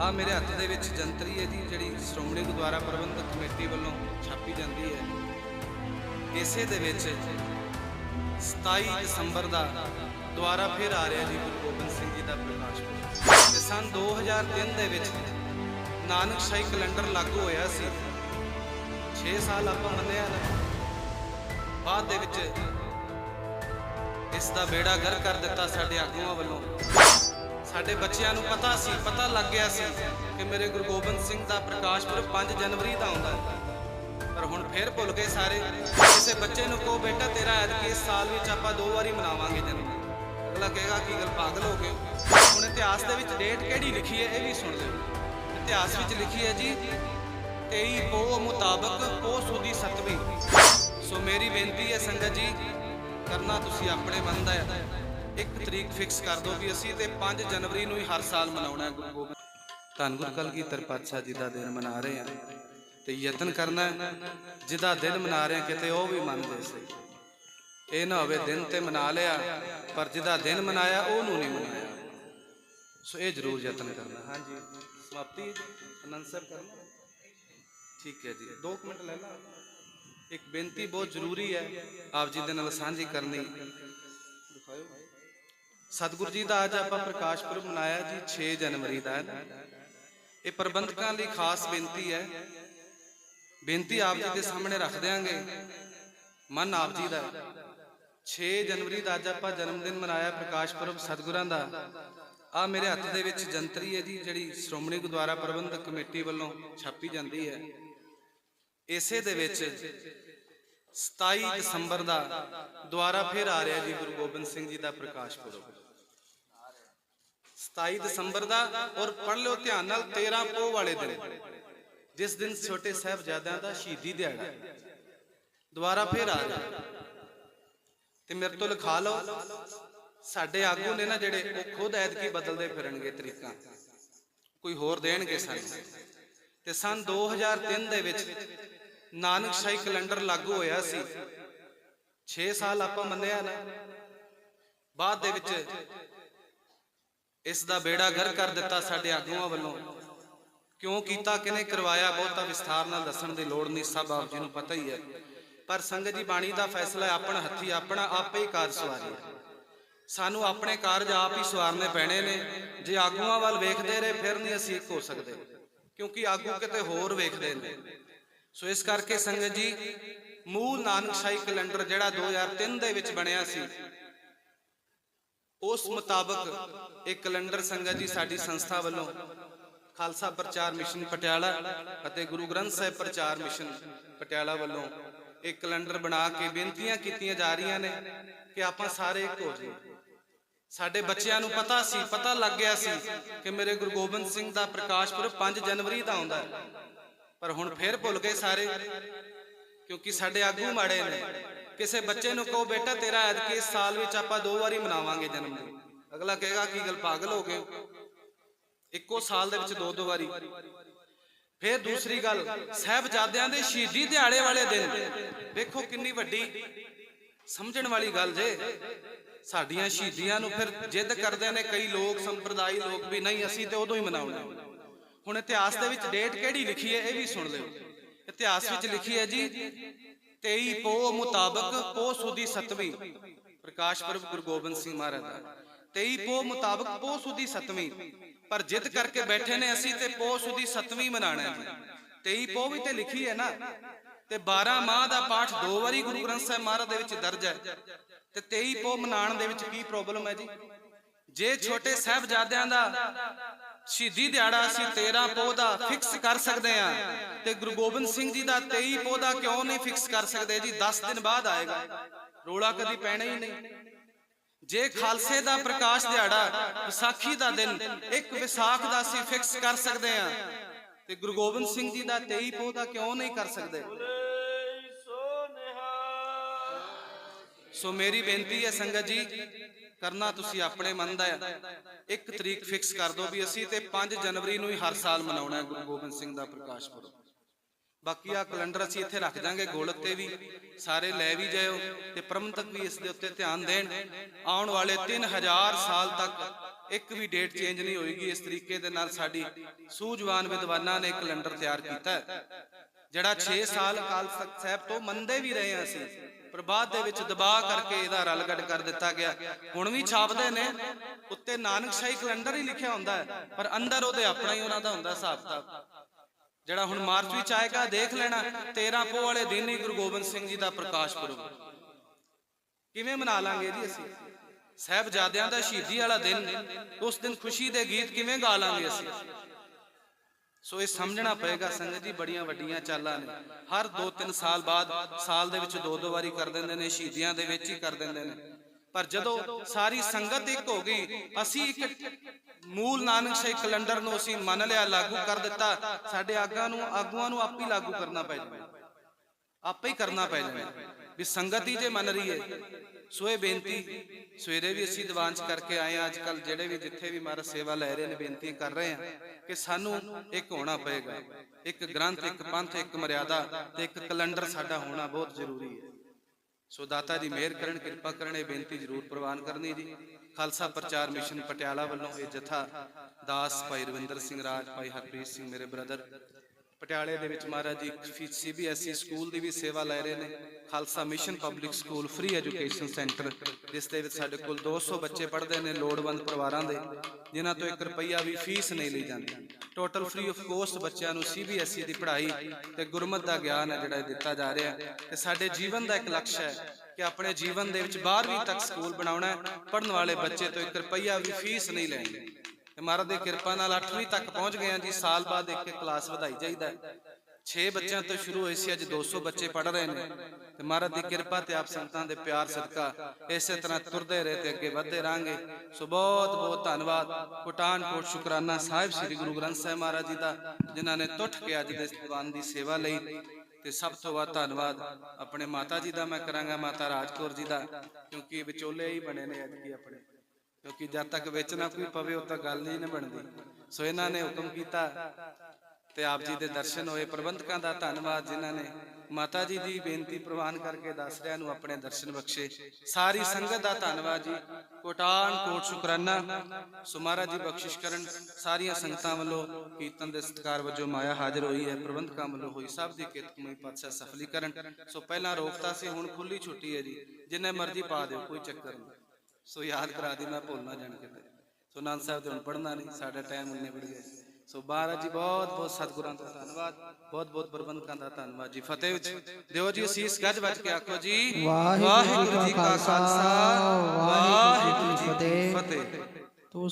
ਆ ਮੇਰੇ ਹੱਥ ਦੇ ਵਿੱਚ ਜੰਤਰੀ ਹੈ ਜੀ, ਜਿਹੜੀ ਸ਼੍ਰੋਮਣੀ ਗੁਰਦੁਆਰਾ ਪ੍ਰਬੰਧਕ ਕਮੇਟੀ ਵੱਲੋਂ ਛਾਪੀ ਜਾਂਦੀ ਹੈ। ਇਸੇ ਦੇ ਵਿੱਚ 27 ਦਸੰਬਰ ਦਾ ਦੁਆਰਾ ਫਿਰ ਆ ਰਿਹਾ ਜੀ ਗੁਰੂ ਗੋਬਿੰਦ ਸਿੰਘ ਜੀ ਦਾ ਪ੍ਰਕਾਸ਼ ਪੁਰਬ। ਤੇ ਸਨ 2003 ਦੇ ਵਿੱਚ ਨਾਨਕ ਸ਼ਾਹੀ ਕੈਲੰਡਰ ਲਾਗੂ ਹੋਇਆ ਸੀ। 6 ਸਾਲ ਆਪਾਂ ਮੰਨਿਆ ਨਾ। ਬਾਅਦ ਦੇ ਵਿੱਚ ਇਸ ਦਾ ਬੇੜਾ ਗਰ ਕਰ ਦਿੱਤਾ ਸਾਡੇ ਆਗੂਆਂ ਵੱਲੋਂ। ਸਾਡੇ ਬੱਚਿਆਂ ਨੂੰ ਪਤਾ ਸੀ, ਪਤਾ ਲੱਗ ਗਿਆ ਸੀ ਕਿ ਮੇਰੇ ਗੁਰੂ ਗੋਬਿੰਦ ਸਿੰਘ ਦਾ ਪ੍ਰਕਾਸ਼ ਪੁਰਬ 5 ਜਨਵਰੀ ਦਾ ਆਉਂਦਾ ਹੈ। ਪਰ ਹੁਣ ਫੇਰ ਭੁੱਲ ਗਏ ਸਾਰੇ ਕਿਸੇ ਬੱਚੇ ਨੂੰ ਕਹੋ, ਬੇਟਾ ਤੇਰਾ ਐਤਕੀ ਇਸ ਸਾਲ ਵਿੱਚ ਆਪਾਂ ਦੋ ਵਾਰੀ ਮਨਾਵਾਂਗੇ ਜਨਮ ਅਗਲਾ ਕਹੇਗਾ, ਕੀ ਗੱਲ ਪਾਗਲ ਹੋ ਗਏ? ਹੁਣ ਇਤਿਹਾਸ ਦੇ ਵਿੱਚ ਡੇਟ ਕਿਹੜੀ ਲਿਖੀ ਹੈ, ਇਹ ਵੀ ਸੁਣ ਲਿਓ। ਇਤਿਹਾਸ ਵਿੱਚ ਲਿਖੀ ਹੈ ਜੀ 23 ਪੋ ਮੁਤਾਬਕ ਪੋ ਸੁਦੀ ਸਤਵੀਂ। ਸੋ ਮੇਰੀ ਬੇਨਤੀ ਹੈ ਸੰਗਤ ਜੀ, ਕਰਨਾ ਤੁਸੀਂ ਆਪਣੇ ਮਨ ਹੈ। ਇੱਕ ਤਰੀਕ ਫਿਕਸ ਕਰ ਦਿਓ ਵੀ ਅਸੀਂ ਤੇ 5 ਜਨਵਰੀ ਨੂੰ ਹੀ ਹਰ ਸਾਲ ਮਨਾਉਣਾ ਹੈ ਗੁਰੂ ਗੋਬਿੰਦ ਧੰਨ ਗੁਰੂ ਕਲਗੀਧਰ ਪਾਤਸ਼ਾਹ ਜੀ ਦਾ ਦਿਨ ਮਨਾ ਰਹੇ ਹਾਂ ਤੇ ਯਤਨ ਕਰਨਾ ਜਿਹਦਾ ਦਿਨ ਮਨਾ ਰਹੇ ਹਾਂ, ਕਿਤੇ ਉਹ ਵੀ ਮੰਨਦੇ ਸਹੀ। ਇਹ ਨਾ ਹੋਵੇ ਦਿਨ ਤੇ ਮਨਾ ਲਿਆ, ਪਰ ਜਿਹਦਾ ਦਿਨ ਮਨਾਇਆ ਉਹਨੂੰ ਨਹੀਂ ਮਨਾਇਆ। ਸੋ ਇਹ ਜ਼ਰੂਰ ਯਤਨ ਕਰਨਾ ਹਾਂਜੀ, ਸਮਾਪਤੀ ਹੈ ਸਾਹਿਬ ਕਰਨਾ। ਠੀਕ ਹੈ ਜੀ 2 ਮਿੰਟ ਲੈ ਲਾ। ਇੱਕ ਬੇਨਤੀ ਬਹੁਤ ਜ਼ਰੂਰੀ ਹੈ, ਆਪ ਜੀ ਦੇ ਨਾਲ ਸਾਂਝੀ ਕਰਨੀ। ਦਿਖਾਓ ਸਤਿਗੁਰੂ ਜੀ ਦਾ ਅੱਜ ਆਪਾਂ ਪ੍ਰਕਾਸ਼ ਪੁਰਬ ਮਨਾਇਆ ਜੀ 6 ਜਨਵਰੀ ਦਾ। ਇਹ ਪ੍ਰਬੰਧਕਾਂ ਲਈ ਖਾਸ ਬੇਨਤੀ ਹੈ। ਬੇਨਤੀ ਆਪ ਜੀ ਦੇ ਸਾਹਮਣੇ ਰੱਖ ਦਿਆਂਗੇ। ਮਨ ਆਪ ਜੀ ਦਾ। ਹੈ। 6 ਜਨਵਰੀ ਦਾ ਅੱਜ ਆਪਾਂ ਜਨਮ ਦਿਨ ਮਨਾਇਆ ਪ੍ਰਕਾਸ਼ ਪੁਰਬ ਸਤਿਗੁਰਾਂ ਦਾ। ਆ ਮੇਰੇ ਹੱਥ ਦੇ ਵਿੱਚ ਜੰਤਰੀ ਹੈ ਜੀ, ਜਿਹੜੀ ਸ਼੍ਰੋਮਣੀ ਗੁਰਦੁਆਰਾ ਪ੍ਰਬੰਧਕ ਕਮੇਟੀ ਵੱਲੋਂ ਛਾਪੀ ਜਾਂਦੀ ਹੈ। ਇਸੇ ਦੇ ਵਿੱਚ 27 ਦਸੰਬਰ ਦਾ ਦੁਆਰਾ ਫਿਰ ਆ ਰਿਹਾ ਜੀ ਗੁਰੂ ਗੋਬਿੰਦ ਸਿੰਘ ਜੀ ਦਾ ਪ੍ਰਕਾਸ਼ ਪੁਰਬ। 27 ਦਸੰਬਰ ਦਾ ਔਰ ਪੜ੍ਹ ਲਿਓ ਧਿਆਨ ਨਾਲ 13 ਪੋਹ ਵਾਲੇ ਦਿਨ। ਜਿਸ ਦਿਨ ਛੋਟੇ ਸਾਹਿਬਜ਼ਾਦਿਆਂ ਦਾ ਸ਼ਹੀਦੀ ਦਿਹਾੜਾ। ਦੁਬਾਰਾ ਫਿਰ ਆ ਰਿਹਾ ਤੇ ਮੇਰੇ ਤੋਂ ਲਿਖਾ ਲਓ, ਸਾਡੇ ਆਗੂ ਨੇ ਨਾ ਜਿਹੜੇ ਉਹ ਖੁਦ ਐਤਕੀ ਬਦਲਦੇ ਫਿਰਨਗੇ ਤਰੀਕਾਂ। ਕੋਈ ਹੋਰ ਦੇਣਗੇ ਸਾਨੂੰ। ਤੇ ਸਨ 2003 ਦੇ ਵਿੱਚ ਨਾਨਕ ਸ਼ਾਹੀ ਕੈਲੰਡਰ ਲਾਗੂ ਹੋਇਆ ਸੀ। 6 ਸਾਲ ਆਪਾਂ ਮੰਨਿਆ ਨਾ। ਬਾਅਦ ਦੇ ਵਿੱਚ ਇਸ ਦਾ ਬੇੜਾ ਗਰ ਕਰ ਦਿੱਤਾ ਸਾਡੇ ਆਗੂਆਂ ਵੱਲੋਂ। ਕਿਉਂ ਕੀਤਾ ਕਿਨੇ ਕਰਵਾਇਆ ਬਹੁਤਾ ਵਿਸਥਾਰ ਨਾਲ ਦੱਸਣ ਦੀ ਲੋੜ ਨਹੀਂ ਸਭ ਆਪ ਜੀ ਨੂੰ ਪਤਾ ਹੀ ਹੈ। ਪਰ ਸੰਗਤ ਜੀ ਬਾਣੀ ਦਾ ਫੈਸਲਾ ਹੈ, ਆਪਣਾ ਹੱਥੀ ਆਪਣਾ ਆਪੇ ਹੀ ਕਾਰਜ ਸਵਾਰੀ ਸਾਨੂੰ ਆਪਣੇ ਕਾਰਜ ਆਪ ਹੀ ਸਵਾਰਨੇ ਪੈਣੇ ਨੇ। ਜੇ ਆਗੂਆਂ ਵੱਲ ਵੇਖਦੇ ਰਹੇ ਫਿਰ ਨਹੀਂ ਅਸੀਂ ਇੱਕ ਹੋ ਸਕਦੇ। ਕਿਉਂਕਿ ਆਗੂ ਕਿਤੇ ਹੋਰ ਵੇਖਦੇ ਨੇ। ਸੋ ਇਸ ਕਰਕੇ ਸੰਗਤ ਜੀ ਮੂਲ ਨਾਨਕ ਸ਼ਾਹੀ ਕੈਲੰਡਰ ਜਿਹੜਾ 2003 ਦੇ ਵਿੱਚ ਬਣਿਆ ਸੀ ਉਸ ਮੁਤਾਬਕ ਇਹ ਕੈਲੰਡਰ ਸੰਗਤ ਜੀ ਸਾਡੀ ਸੰਸਥਾ ਵੱਲੋਂ ਖਾਲਸਾ ਪ੍ਰਚਾਰ ਮਿਸ਼ਨ ਪਟਿਆਲਾ ਅਤੇ ਗੁਰੂ ਗ੍ਰੰਥ ਸਾਹਿਬ ਪ੍ਰਚਾਰ ਮਿਸ਼ਨ ਪਟਿਆਲਾ ਵੱਲੋਂ ਇੱਕ ਕੈਲੰਡਰ ਬਣਾ ਕੇ ਬੇਨਤੀਆਂ ਕੀਤੀਆਂ ਜਾ ਰਹੀਆਂ ਨੇ ਕਿ ਆਪਾਂ ਸਾਰੇ ਇੱਕ ਹੋ ਜਾਈਏ। ਸਾਡੇ ਬੱਚਿਆਂ ਨੂੰ ਪਤਾ ਸੀ, ਪਤਾ ਲੱਗ ਗਿਆ ਸੀ ਕਿ ਮੇਰੇ ਗੁਰੂ ਗੋਬਿੰਦ ਸਿੰਘ ਦਾ ਪ੍ਰਕਾਸ਼ ਪੁਰਬ 5 ਜਨਵਰੀ ਦਾ ਆਉਂਦਾ ਹੈ। ਪਰ ਹੁਣ ਫੇਰ ਭੁੱਲ ਗਏ ਸਾਰੇ, ਕਿਉਂਕਿ ਸਾਡੇ ਆਗੂ ਮਾੜੇ ਨੇ। ਕਿਸੇ ਬੱਚੇ ਨੂੰ ਕਹੋ ਬੇਟਾ ਤੇਰਾ ਐਤਕੀ ਇਸ ਸਾਲ ਵਿੱਚ ਆਪਾਂ ਦੋ ਵਾਰੀ ਮਨਾਵਾਂਗੇ ਜਨਮ ਦਿਨ। ਅਗਲਾ ਕਹੇਗਾ ਕੀ ਗੱਲ ਪਾਗਲ ਹੋ ਗਏ? ਇੱਕੋ ਸਾਲ ਦੇ ਵਿੱਚ ਦੋ ਦੋ ਵਾਰੀ। ਫਿਰ ਦੂਸਰੀ ਗੱਲ ਸਹਿਬਜ਼ਾਦਿਆਂ ਦੇ ਸ਼ਹੀਦੀ ਦਿਹਾੜੇ ਵਾਲੇ ਦਿਨ। ਵੇਖੋ ਕਿੰਨੀ ਵੱਡੀ ਸਮਝਣ ਵਾਲੀ ਗੱਲ ਜੇ। ਸਾਡੀਆਂ ਸ਼ਹੀਦੀਆਂ ਨੂੰ ਫਿਰ ਜਿੱਦ ਕਰਦੇ ਨੇ ਕਈ ਲੋਕ ਸੰਪਰਦਾਈ ਲੋਕ ਵੀ ਨਹੀਂ ਅਸੀਂ ਤੇ ਉਦੋਂ ਹੀ ਮਨਾਉਣਾ ਹੁਣ ਇਤਿਹਾਸ ਦੇ ਵਿੱਚ ਡੇਟ ਕਿਹੜੀ ਲਿਖੀ ਹੈ ਇਹ ਵੀ ਸੁਣ ਲਿਓ। ਇਤਿਹਾਸ ਵਿੱਚ ਲਿਖੀ ਹੈ ਜੀ। 23 ਪੋ ਮੁਤਾਬਕ ਪੋ ਸੁਦੀ ਸਤਵੀਂ। ਪ੍ਰਕਾਸ਼ ਪੁਰਬ ਗੁਰੂ ਗੋਬਿੰਦ ਸਿੰਘ ਮਹਾਰਾਜ ਦਾ। 23 ਪੋ ਮੁਤਾਬਕ ਪੋ ਸੁਦੀ ਸਤਵੀਂ। ਪਰ ਜਿੱਦ ਕਰਕੇ ਬੈਠੇ ਨੇ ਅਸੀਂ ਤੇ ਪੋ ਸੁਦੀ ਸਤਵੀਂ ਮਨਾਣਾ ਹੈ। ਜੀ 23 ਪੋ ਵੀ ਤੇ ਲਿਖੀ ਹੈ ਨਾ। ਤੇ 12 ਮਾਹ ਦਾ ਪਾਠ ਦੋ ਵਾਰੀ ਗੁਰੂ ਗ੍ਰੰਥ ਸਾਹਿਬ ਮਹਾਰਾਜ ਦੇ ਵਿੱਚ ਦਰਜ ਹੈ। ਤੇ 23 ਪੋ ਮਨਾਉਣ ਦੇ ਵਿੱਚ ਕੀ ਪ੍ਰੋਬਲਮ ਹੈ ਜੀ? ਜੇ ਛੋਟੇ ਸਾਹਿਬਜ਼ਾਦਿਆਂ ਦਾ ਸ਼ਹੀਦੀ ਦਿਹਾੜਾ ਅਸੀਂ 13 ਪੋਹ ਦਾ ਫਿਕਸ ਕਰ ਸਕਦੇ ਹਾਂ। ਤੇ ਗੁਰੂ ਗੋਬਿੰਦ ਸਿੰਘ ਜੀ ਦਾ 23 ਪੋਹ ਕਿਉਂ ਨਹੀਂ ਫਿਕਸ ਕਰ ਸਕਦੇ ਜੀ? 10 ਦਿਨ ਬਾਅਦ ਆਏਗਾ। ਰੋਲਾ ਕਦੀ ਪੈਣਾ ਹੀ ਨਹੀਂ। ਜੇ ਖਾਲਸੇ ਦਾ ਪ੍ਰਕਾਸ਼ ਦਿਹਾੜਾ ਵਿਸਾਖੀ ਦਾ ਦਿਨ ਇੱਕ ਵਿਸਾਖ ਦਾ ਅਸੀਂ ਫਿਕਸ ਕਰ ਸਕਦੇ ਹਾਂ, ਤੇ ਗੁਰੂ ਗੋਬਿੰਦ ਸਿੰਘ ਜੀ ਦਾ 23 ਪੋਹ ਕਿਉਂ ਨਹੀਂ ਕਰ ਸਕਦੇ? ਸੋ ਮੇਰੀ ਬੇਨਤੀ ਹੈ ਸੰਗਤ ਜੀ ਕਰਨਾ ਤੁਸੀਂ ਆਪਣੇ ਮਨ ਦਾ ਇੱਕ ਤਰੀਕ ਫਿਕਸ ਕਰ ਦਿਓ ਵੀ ਅਸੀਂ ਤੇ 5 ਜਨਵਰੀ ਨੂੰ ਹੀ ਹਰ ਸਾਲ ਮਨਾਉਣਾ ਹੈ ਗੁਰੂ ਗੋਬਿੰਦ ਸਿੰਘ ਦਾ ਪ੍ਰਕਾਸ਼ ਪੁਰਬ। ਬਾਕੀ ਆ ਕੈਲੰਡਰ ਅਸੀਂ ਇੱਥੇ ਰੱਖ ਦਾਂਗੇ ਗੋਲਕ ਤੇ ਵੀ। ਸਾਰੇ ਲੈ ਵੀ ਜਾਇਓ ਤੇ ਪ੍ਰਬੰਧਕ ਵੀ ਇਸ ਦੇ ਉੱਤੇ ਧਿਆਨ ਦੇਣ। ਆਉਣ ਵਾਲੇ 3000 ਸਾਲ ਤੱਕ ਇੱਕ ਵੀ ਡੇਟ ਚੇਂਜ ਨਹੀਂ ਹੋਏਗੀ। ਇਸ ਤਰੀਕੇ ਦੇ ਨਾਲ ਸਾਡੀ ਸੂਝਵਾਨ ਵਿਦਵਾਨਾਂ ਨੇ ਕੈਲੰਡਰ ਤਿਆਰ ਕੀਤਾ ਹੈ। ਜਿਹੜਾ 6 ਸਾਲ ਅਕਾਲ ਤਖਤ ਸਾਹਿਬ ਤੋਂ ਮੰਨਦੇ ਵੀ ਰਹੇ ਹਾਂ ਅਸੀਂ ਪਰ ਦੇ ਵਿੱਚ ਦਬਾਅ ਕਰਕੇ ਇਹਦਾ ਰਲਗੜ ਕਰ ਦਿੱਤਾ ਗਿਆ। ਹੁਣ ਵੀ ਛਾਪਦੇ ਨੇ। ਉੱਤੇ ਨਾਨਕ ਕੈਲੰਡਰ ਹੀ ਲਿਖਿਆ ਹੁੰਦਾ ਹੈ, ਪਰ ਅੰਦਰ ਉਹਦੇ ਆਪਣਾ ਹੀ ਉਹਨਾਂ ਦਾ ਹੁੰਦਾ ਹਿਸਾਬ ਕਿਤਾਬ ਜਿਹੜਾ ਹੁਣ ਮਾਰਚ ਵਿੱਚ ਆਏਗਾ, ਦੇਖ ਲੈਣਾ 13 ਪੋਹ ਵਾਲੇ ਦਿਨ ਹੀ ਗੁਰੂ ਗੋਬਿੰਦ ਸਿੰਘ ਜੀ ਦਾ ਪ੍ਰਕਾਸ਼ ਪੁਰਬ। ਕਿਵੇਂ ਮਨਾ ਲਾਂਗੇ ਜੀ ਅਸੀਂ? ਸਾਹਿਬਜ਼ਾਦਿਆਂ ਦਾ ਸ਼ਹੀਦੀ ਵਾਲਾ ਦਿਨ, ਉਸ ਦਿਨ ਖੁਸ਼ੀ ਦੇ ਗੀਤ ਕਿਵੇਂ ਗਾ ਲਾਂਗੇ ਅਸੀਂ? ਸੋ ਇਹ ਸਮਝਣਾ ਪਏਗਾ, ਸੰਗਤ ਜੀ, ਬੜੀਆਂ ਵੱਡੀਆਂ ਚਾਲਾਂ ਨੇ। ਹਰ 2-3 ਸਾਲ ਬਾਅਦ ਸਾਲ ਦੇ ਵਿੱਚ ਦੋ ਦੋ ਵਾਰੀ ਕਰ ਦਿੰਦੇ ਨੇ, ਸ਼ਹੀਦੀਆਂ ਦੇ ਵਿੱਚ ਹੀ ਕਰ ਦਿੰਦੇ ਨੇ। ਪਰ ਜਦੋਂ ਸਾਰੀ ਸੰਗਤ ਇੱਕ ਹੋ ਗਈ, ਅਸੀਂ ਇੱਕ ਮੂਲ ਨਾਨਕ ਸ਼ਾਹੀ ਕੈਲੰਡਰ ਨੂੰ ਅਸੀਂ ਮੰਨ ਲਿਆ, ਲਾਗੂ ਕਰ ਦਿੱਤਾ, ਸਾਡੇ ਆਗਾਂ ਨੂੰ, ਆਗੂਆਂ ਨੂੰ ਆਪ ਹੀ ਲਾਗੂ ਕਰਨਾ ਪੈ ਜਾਵੇ। ਆਪੇ ਹੀ ਕਰਨਾ ਪੈ ਜਾਵੇ। ਵੀ ਸੰਗਤ ਹੀ ਜੇ ਮੰਨ ਰਹੀ ਹੈ ਸੋ ਇਹ ਬੇਨਤੀ, ਸਵੇਰੇ ਵੀ ਅਸੀਂ ਦੀਵਾਨ ਚ ਕਰਕੇ ਆਏ ਆ ਅੱਜ ਕੱਲ ਜਿਹੜੇ ਵੀ ਜਿੱਥੇ ਵੀ ਮਹਾਰਾਜ ਸੇਵਾ ਲੈ ਰਹੇ ਨੇ, ਬੇਨਤੀ ਕਰ ਰਹੇ ਆ ਕਿ ਸਾਨੂੰ ਇੱਕ ਹੋਣਾ ਪਏਗਾ, ਇੱਕ ਗ੍ਰੰਥ, ਇੱਕ ਪੰਥ, ਇੱਕ ਮਰਿਆਦਾ ਤੇ ਇੱਕ ਕੈਲੰਡਰ ਸਾਡਾ ਹੋਣਾ ਬਹੁਤ ਜ਼ਰੂਰੀ ਹੈ। ਸੋ ਦਾਤਾ ਜੀ, ਮਿਹਰ ਕਰਨ, ਕਿਰਪਾ ਕਰਨ, ਇਹ ਬੇਨਤੀ ਜ਼ਰੂਰ ਪ੍ਰਵਾਨ ਕਰਨੀ ਜੀ। ਖਾਲਸਾ ਪ੍ਰਚਾਰ ਮਿਸ਼ਨ ਪਟਿਆਲਾ ਵੱਲੋਂ ਇਹ ਜਥਾ ਦਾਸ ਭਾਈ ਰਵਿੰਦਰ ਸਿੰਘ ਰਾਜ, ਭਾਈ ਹਰਪ੍ਰੀਤ ਸਿੰਘ, ਮੇਰੇ ਬ੍ਰਦਰ ਪਟਿਆਲੇ ਦੇ ਵਿੱਚ ਮਹਾਰਾਜ ਜੀ ਸੀਬੀਐਸਈ ਸਕੂਲ ਦੀ ਵੀ ਸੇਵਾ ਲੈ ਰਹੇ ਨੇ। Khalsa mission public school free education centre ਜਿਸ ਦੇ ਵਿੱਚ ਸਾਡੇ ਕੋਲ 200 ਬੱਚੇ ਪੜ੍ਹਦੇ ਨੇ ਲੋੜਵੰਦ ਪਰਿਵਾਰਾਂ ਦੇ, ਜਿਨ੍ਹਾਂ ਤੋਂ 1 ਰੁਪਈਆ ਵੀ ਫੀਸ ਨਹੀਂ ਲਈ ਜਾਂਦੀ। ਟੋਟਲ ਫ੍ਰੀ ਆਫ ਕੋਸਟ ਬੱਚਿਆਂ ਨੂੰ ਸੀਬੀਐਸਈ ਦੀ ਪੜ੍ਹਾਈ ਤੇ ਗੁਰਮਤ ਦਾ ਗਿਆਨ ਹੈ ਜਿਹੜਾ ਦਿੱਤਾ ਜਾ ਰਿਹਾ ਹੈ। ਤੇ ਸਾਡੇ ਜੀਵਨ ਦਾ ਇੱਕ ਲਕਸ਼ ਹੈ ਕਿ ਆਪਣੇ ਜੀਵਨ ਦੇ ਵਿੱਚ 12ਵੀਂ ਤੱਕ ਸਕੂਲ ਬਣਾਉਣਾ ਹੈ ਪੜਨ ਵਾਲੇ ਬੱਚੇ ਤੋਂ 1 ਰੁਪਈਆ ਵੀ ਫੀਸ ਨਹੀਂ ਲੈਣੀ ਤੇ ਮਹਾਰਾਜ ਦੀ ਕਿਰਪਾ ਨਾਲ 8ਵੀਂ ਤੱਕ ਪਹੁੰਚ ਗਏ ਹਾਂ ਜੀ। ਸਾਲ ਬਾਅਦ ਇੱਕ ਕਲਾਸ ਵਧਾਈ ਜਾਈਦਾ 6 ਬੱਚਿਆਂ ਤੋਂ ਸ਼ੁਰੂ ਹੋਈ ਸੀ, ਅੱਜ 200 ਬੱਚੇ ਪੜ ਰਹੇ ਨੇ। ਤੇ ਮਹਾਰਾਜ ਦੀ ਕਿਰਪਾ ਤੇ ਆਪ ਸੰਗਤਾਂ ਦੇ ਪਿਆਰ ਸਦਕਾ ਇਸੇ ਤਰ੍ਹਾਂ ਤੁਰਦੇ ਰਹੇ ਤੇ ਅੱਗੇ ਵਧਦੇ ਰਾਂਗੇ ਸੋ ਬਹੁਤ ਬਹੁਤ ਧੰਨਵਾਦ। ਕੋਟਾਨਕੋਟ ਸ਼ੁਕਰਾਨਾ ਸਾਹਿਬ ਸ੍ਰੀ ਗੁਰੂ ਗ੍ਰੰਥ ਸਾਹਿਬ ਮਹਾਰਾਜ ਜੀ ਦਾ, ਜਿਨ੍ਹਾਂ ਨੇ ਟੁੱਟ ਕੇ ਅੱਜ ਦੇ ਦੀਵਾਨ ਦੀ ਸੇਵਾ ਲਈ। ਤੇ ਸਭ ਤੋਂ ਵੱਧ ਧੰਨਵਾਦ ਆਪਣੇ ਮਾਤਾ ਜੀ ਦਾ ਮੈਂ ਕਰਾਂਗਾ, ਮਾਤਾ ਰਾਜਕੌਰ ਜੀ ਦਾ, ਕਿਉਂਕਿ ਵਿਚੋਲੇ ਹੀ ਬਣੇ ਨੇ ਅੱਜ ਕੀ ਆਪਣੇ। ਕਿਉਂਕਿ ਜਦ ਤੱਕ ਵੇਚਣਾ ਕੋਈ ਪਵੇ, ਉਦ ਤੱਕ ਗੱਲ ਹੀ ਨਹੀਂ ਬਣਦੀ। ਸੋ ਇਹਨਾਂ ਨੇ ਹੁਕਮ ਕੀਤਾ ਤੇ ਆਪ ਜੀ ਦੇ ਦਰਸ਼ਨ ਹੋਏ। ਪ੍ਰਬੰਧਕਾਂ ਦਾ ਧੰਨਵਾਦ ਜਿਨ੍ਹਾਂ ਨੇ ਮਾਤਾ ਜੀ ਦੀ ਬੇਨਤੀ ਪ੍ਰਵਾਨ ਕਰਕੇ ਦੱਸ ਨੂੰ ਆਪਣੇ ਦਰਸ਼ਨ ਬਖਸ਼ੇ। ਸਾਰੀ ਸੰਗਤ ਦਾ ਧੰਨਵਾਦ ਜੀ। ਕੋਟਾਨ, ਕੋਟ ਸ਼ੁਕਰਾਨਾ। ਸੋ ਜੀ, ਬਖਸ਼ਿਸ਼ ਕਰਨ ਸਾਰੀਆਂ ਸੰਗਤਾਂ ਵੱਲੋਂ ਕੀਰਤਨ ਦੇ ਸਤਿਕਾਰ ਵਜੋਂ ਮਾਇਆ ਹਾਜ਼ਰ ਹੋਈ ਹੈ। ਪ੍ਰਬੰਧਕਾਂ ਵੱਲੋਂ ਹੋਈ ਸਭ ਦੀ ਕਿਰਤ ਪਾਤਸ਼ਾਹ ਸਫਲੀ ਕਰਨ ਸੋ ਪਹਿਲਾਂ ਰੋਕਤਾ ਸੀ, ਹੁਣ ਖੁੱਲੀ ਛੁੱਟੀ ਹੈ ਜੀ। ਜਿੰਨੇ ਮਰਜ਼ੀ ਪਾ ਦਿਓ, ਕੋਈ ਚੱਕਰ ਨਹੀਂ। ਸੋ ਯਾਦ ਕਰਾ ਦੀ ਮੈਂ ਭੁੱਲ ਨਾ ਜਾਣ ਕਿਤੇ ਸੋ ਆਨੰਦ ਸਾਹਿਬ ਤੇ ਹੁਣ ਪੜਨਾ ਨਹੀਂ ਸਾਡਾ ਟਾਈਮ ਉਹਨੇ ਵੜ ਗਿਆ। ਸੋ ਮਹਾਰਾਜ ਜੀ ਬਹੁਤ ਬਹੁਤ ਸਤਿਗੁਰਾਂ ਦਾ ਧੰਨਵਾਦ। ਬਹੁਤ ਬਹੁਤ ਪ੍ਰਬੰਧਕਾਂ ਦਾ ਧੰਨਵਾਦ ਜੀ। ਫਤਿਹ ਵਿੱਚ ਦਿਓ ਜੀ ਅਸੀਸ ਗੱਜ ਵੱਜ ਕੇ ਆਖੋ ਜੀ। ਵਾਹਿਗੁਰੂ ਜੀ ਕਾ ਖਾਲਸਾ ਵਾਹਿਗੁਰੂ ਜੀ ਕੀ ਫਤਿਹ। ਫਤਿਹ। ਤੂੰ